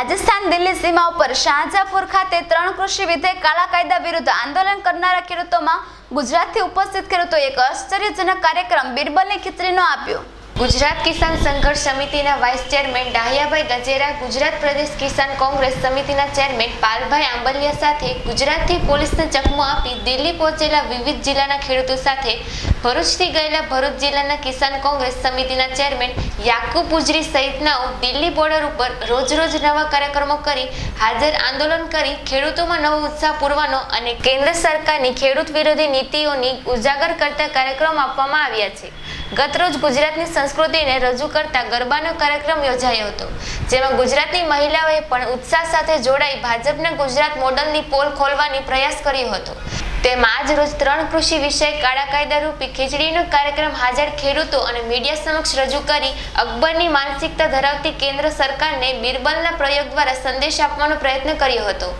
રાજસ્થાન દિલ્હી સીમા ઉપર શાહજાપુર ખાતે ત્રણ કૃષિ વિધેયક કાળા કાયદા વિરુદ્ધ આંદોલન કરનારા ખેડૂતોમાં ગુજરાતથી ઉપસ્થિત ખેડૂતોએ એક આશ્ચર્યજનક કાર્યક્રમ બિરબલની ખીચડીનો આપ્યો. ગુજરાત કિસાન સંઘર્ષ સમિતિના વાઇસ ચેરમેન ડાહિયાભાઈ ગજેરા, ગુજરાત પ્રદેશ કિસાન કોંગ્રેસ સમિતિના ચેરમેન પાલભાઈ આંબલિયા સાથે ગુજરાતથી પોલીસને ચકમો આપી દિલ્હી પહોંચેલા વિવિધ જિલ્લાના ખેડૂતો સાથે ભરૂચથી ગયેલા ભરૂચ જિલ્લાના કિસાન કોંગ્રેસ સમિતિના ચેરમેન યાકુબ ઉજરી સહિતનાઓ દિલ્હી બોર્ડર ઉપર રોજ રોજ નવા કાર્યક્રમો કરી હાજર આંદોલન કરી ખેડૂતોમાં નવો ઉત્સાહ પૂરવાનો અને કેન્દ્ર સરકારની ખેડૂત વિરોધી નીતિઓની ઉજાગર કરતા કાર્યક્રમ આપવામાં આવ્યા છે. ગતરોજ ગુજરાતની સંસ્કૃતિને રજૂ કરતા ગરબાનો કાર્યક્રમ યોજાયો હતો, જેમાં ગુજરાતની મહિલાઓએ પણ ઉત્સાહ સાથે જોડાઈ ભાજપના ગુજરાત મોડલની પોલ ખોલવાની પ્રયાસ કર્યો હતો. તેમાં આજ રોજ ત્રણ કૃષિ વિષય કાળા કાયદા રૂપી ખીચડીનો કાર્યક્રમ હાજર ખેડૂતો અને મીડિયા સમક્ષ રજૂ કરી અકબરની માનસિકતા ધરાવતી કેન્દ્ર સરકારને બિરબલના પ્રયોગ દ્વારા સંદેશ આપવાનો પ્રયત્ન કર્યો હતો.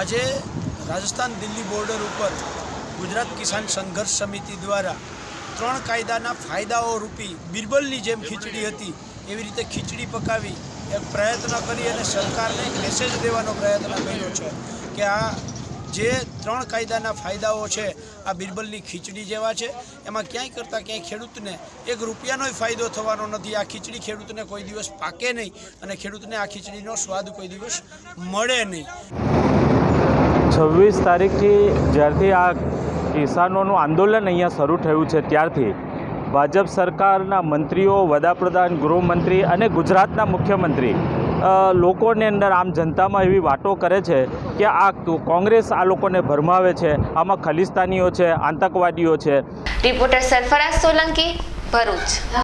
આજે રાજસ્થાન દિલ્હી બોર્ડર ઉપર ગુજરાત કિસાન સંઘર્ષ સમિતિ દ્વારા ત્રણ કાયદાના ફાયદાઓ રૂપી બિરબલની જેમ ખીચડી હતી, એવી રીતે ખીચડી પકાવી એક પ્રયત્ન કરી અને સરકારને મેસેજ દેવાનો પ્રયત્ન કર્યો છે કે આ જે ત્રણ કાયદાના ફાયદાઓ છે, આ બિરબલની ખીચડી જેવા છે, એમાં ક્યાંય કરતાં ક્યાંય ખેડૂતને એક રૂપિયાનોય ફાયદો થવાનો નથી. આ ખીચડી ખેડૂતને કોઈ દિવસ પાકે નહીં અને ખેડૂતને આ ખીચડીનો સ્વાદ કોઈ દિવસ મળે નહીં. છવ્વીસ તારીખથી જ્યારથી આ કિસાનોનું આંદોલન અહીંયા શરૂ થયું છે ત્યારથી. ભાજપ સરકારના મંત્રીઓ, વડાપ્રધાન, ગૃહમંત્રી અને ગુજરાતના મુખ્યમંત્રી લોકોની અંદર આમ જનતામાં એવી વાતો કરે છે કે આ કોંગ્રેસ આ લોકોને ભરમાવે છે, આમાં ખલિસ્તાનીઓ છે, આતંકવાદીઓ છે. રિપોર્ટર સરફરાઝ સોલંકી, ભરૂચ.